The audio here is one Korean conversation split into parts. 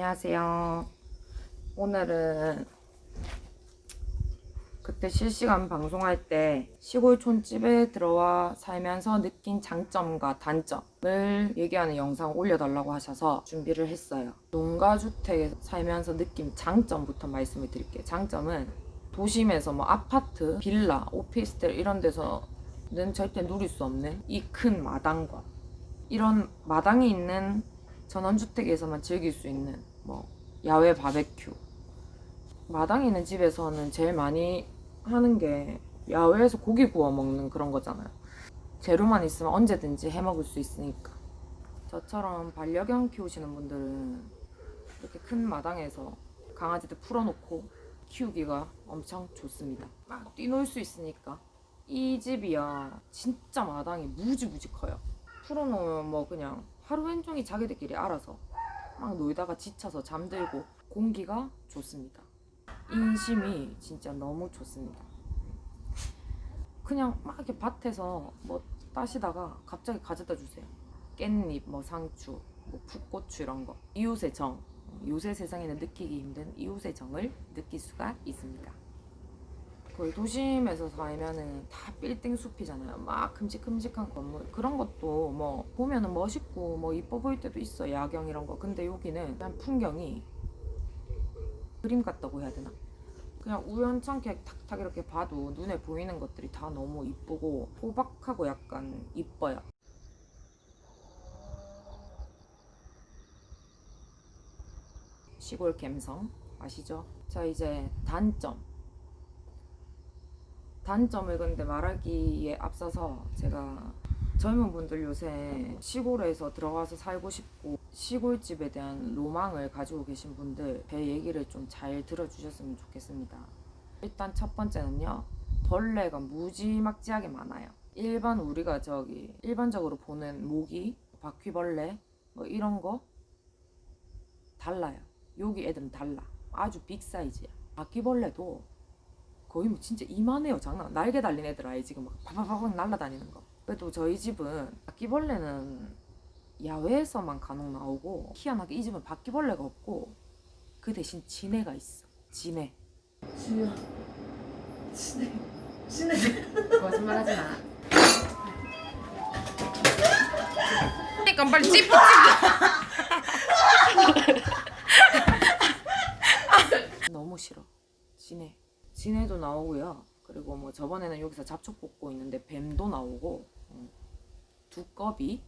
안녕하세요. 오늘은 그때 실시간 방송할 때 시골 촌집에 들어와 살면서 느낀 장점과 단점을 얘기하는 영상 올려달라고 하셔서 준비를 했어요. 농가주택에 살면서 느낀 장점부터 말씀을 드릴게요. 장점은 도심에서 뭐 아파트, 빌라, 오피스텔 이런 데서는 절대 누릴 수 없는 이 큰 마당과 이런 마당이 있는 전원주택에서만 즐길 수 있는 뭐 야외 바베큐. 마당에 있는 집에서는 제일 많이 하는 게 야외에서 고기 구워 먹는 그런 거잖아요. 재료만 있으면 언제든지 해 먹을 수 있으니까. 저처럼 반려견 키우시는 분들은 이렇게 큰 마당에서 강아지들 풀어놓고 키우기가 엄청 좋습니다. 막 뛰놀 수 있으니까. 이 집이야. 진짜 마당이 무지무지 커요. 풀어놓으면 뭐 그냥 하루 종일 자기들끼리 알아서 막 놀다가 지쳐서 잠들고 공기가 좋습니다. 인심이 진짜 너무 좋습니다. 그냥 막 이렇게 밭에서 뭐 따시다가 갑자기 가져다 주세요. 깻잎, 뭐 상추, 뭐 풋고추 이런 거. 이웃의 정. 요새 세상에는 느끼기 힘든 이웃의 정을 느낄 수가 있습니다. 거의 도심에서 살면은 다 빌딩 숲이잖아요. 막 큼직큼직한 건물 그런 것도 뭐 보면은 멋있고 뭐 이뻐 보일 때도 있어 야경 이런 거. 근데 여기는 그냥 풍경이 그림 같다고 해야 되나? 그냥 우연찮게 탁탁 이렇게 봐도 눈에 보이는 것들이 다 너무 이쁘고 호박하고 약간 이뻐요. 시골 감성 아시죠? 자 이제 단점 단점을 근데 말하기에 앞서서 제가 젊은 분들 요새 시골에서 들어가서 살고 싶고 시골집에 대한 로망을 가지고 계신 분들 제 얘기를 좀 잘 들어주셨으면 좋겠습니다. 일단 첫 번째는요. 벌레가 무지막지하게 많아요. 일반 우리가 저기 일반적으로 보는 모기, 바퀴벌레 뭐 이런 거 달라요. 여기 애들은 달라. 아주 빅 사이즈야. 바퀴벌레도 거의 뭐 진짜 이만해요 장난. 날개 달린 애들 알지 지금 막 바바바박 날아다니는 거. 그래도 저희 집은 바퀴벌레는 야외에서만 간혹 나오고 희한하게 이 집은 바퀴벌레가 없고 그 대신 지네가 있어. 지네 진우야 친해. 친해. 거짓말하지 마. 그러니까 빨리 찝 너무 싫어. 지네 지네도 나오고요 그리고 뭐 저번에는 여기서 잡초 뽑고 있는데 뱀도 나오고 음, 두꺼비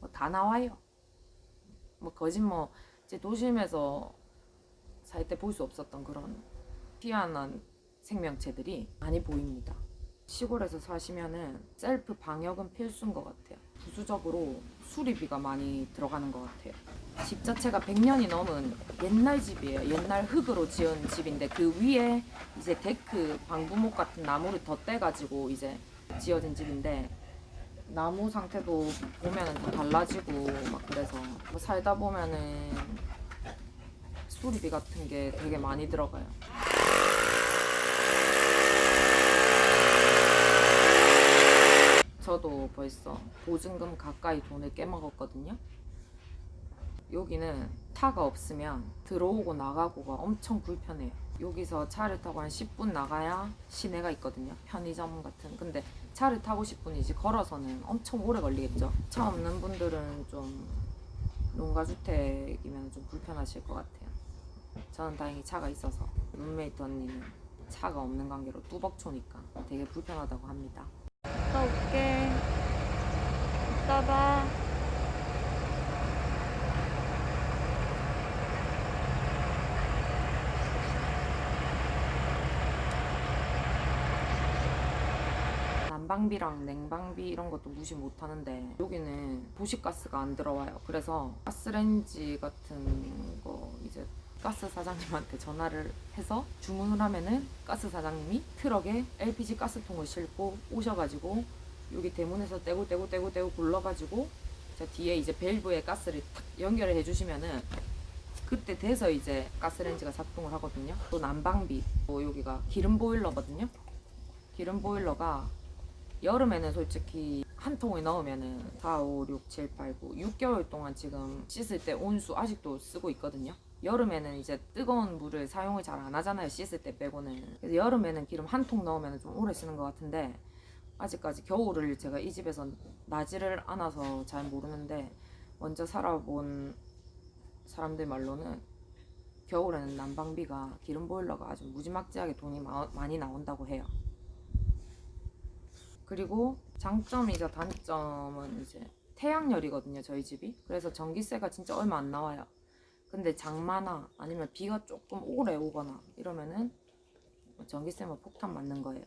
뭐 다 나와요 뭐 거짓 뭐 이제 도심에서 살 때 볼 수 없었던 그런 희한한 생명체들이 많이 보입니다. 시골에서 사시면은 셀프 방역은 필수인 것 같아요. 부수적으로 수리비가 많이 들어가는 것 같아요. 집 자체가 100년이 넘은 옛날 집이에요. 옛날 흙으로 지은 집인데 그 위에 이제 데크, 방부목 같은 나무를 덧대가지고 이제 지어진 집인데 나무 상태도 보면은 다 달라지고 막 그래서 뭐 살다 보면은 수리비 같은 게 되게 많이 들어가요. 저도 벌써 보증금 가까이 돈을 깨먹었거든요. 여기는 타가 없으면 들어오고 나가고가 엄청 불편해요. 여기서 차를 타고 한 10분 나가야 시내가 있거든요. 편의점 같은. 근데 차를 타고 10분이지 걸어서는 엄청 오래 걸리겠죠. 차 없는 분들은 좀 농가주택이면 좀 불편하실 것 같아요. 저는 다행히 차가 있어서 룸메이트 언니는 차가 없는 관계로 뚜벅초니까 되게 불편하다고 합니다. 갔다 올게 이따 봐 난방비랑 냉방비 이런 것도 무시 못 하는데 여기는 도시가스가 안 들어와요. 그래서 가스레인지 같은 거 이제 가스 사장님한테 전화를 해서 주문을 하면은 가스 사장님이 트럭에 LPG 가스통을 싣고 오셔가지고 여기 대문에서 떼고 떼고 떼고 떼고 굴러가지고 저 뒤에 이제 밸브에 가스를 탁 연결을 해주시면은 그때 돼서 이제 가스레인지가 작동을 하거든요. 또 난방비, 또 여기가 기름 보일러거든요. 기름 보일러가 여름에는 솔직히 한 통에 넣으면은 4, 5, 6, 7, 8, 9, 6개월 동안 지금 씻을 때 온수 아직도 쓰고 있거든요. 여름에는 이제 뜨거운 물을 사용을 잘 안 하잖아요. 씻을 때 빼고는. 그래서 여름에는 기름 한 통 넣으면 좀 오래 쓰는 것 같은데 아직까지 겨울을 제가 이 집에서 나지를 않아서 잘 모르는데 먼저 살아본 사람들 말로는 겨울에는 난방비가 기름 보일러가 아주 무지막지하게 돈이 마- 많이 나온다고 해요. 그리고 장점이자 단점은 이제 태양열이거든요, 저희 집이. 그래서 전기세가 진짜 얼마 안 나와요. 근데 장마나 아니면 비가 조금 오래 오거나 이러면은 전기세만 폭탄 맞는 거예요.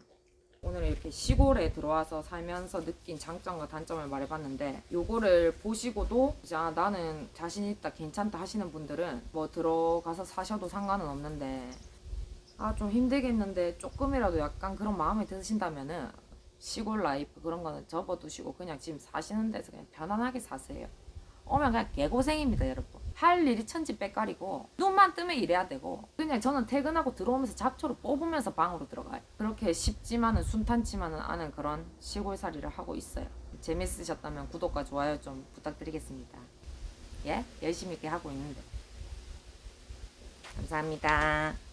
오늘 이렇게 시골에 들어와서 살면서 느낀 장점과 단점을 말해봤는데 요거를 보시고도 이제 아, 나는 자신 있다 괜찮다 하시는 분들은 뭐 들어가서 사셔도 상관은 없는데 아 좀 힘들겠는데 조금이라도 약간 그런 마음이 드신다면은 시골 라이프 그런 거는 접어두시고 그냥 지금 사시는 데서 그냥 편안하게 사세요. 오면 그냥 개고생입니다 여러분. 할 일이 천지백깔이고 눈만 뜨면 일해야 되고 그냥 저는 퇴근하고 들어오면서 잡초로 뽑으면서 방으로 들어가요. 그렇게 쉽지만은 순탄치만은 않은 그런 시골살이를 하고 있어요. 재밌으셨다면 구독과 좋아요 좀 부탁드리겠습니다. 예? 열심히 이렇게 하고 있는데. 감사합니다.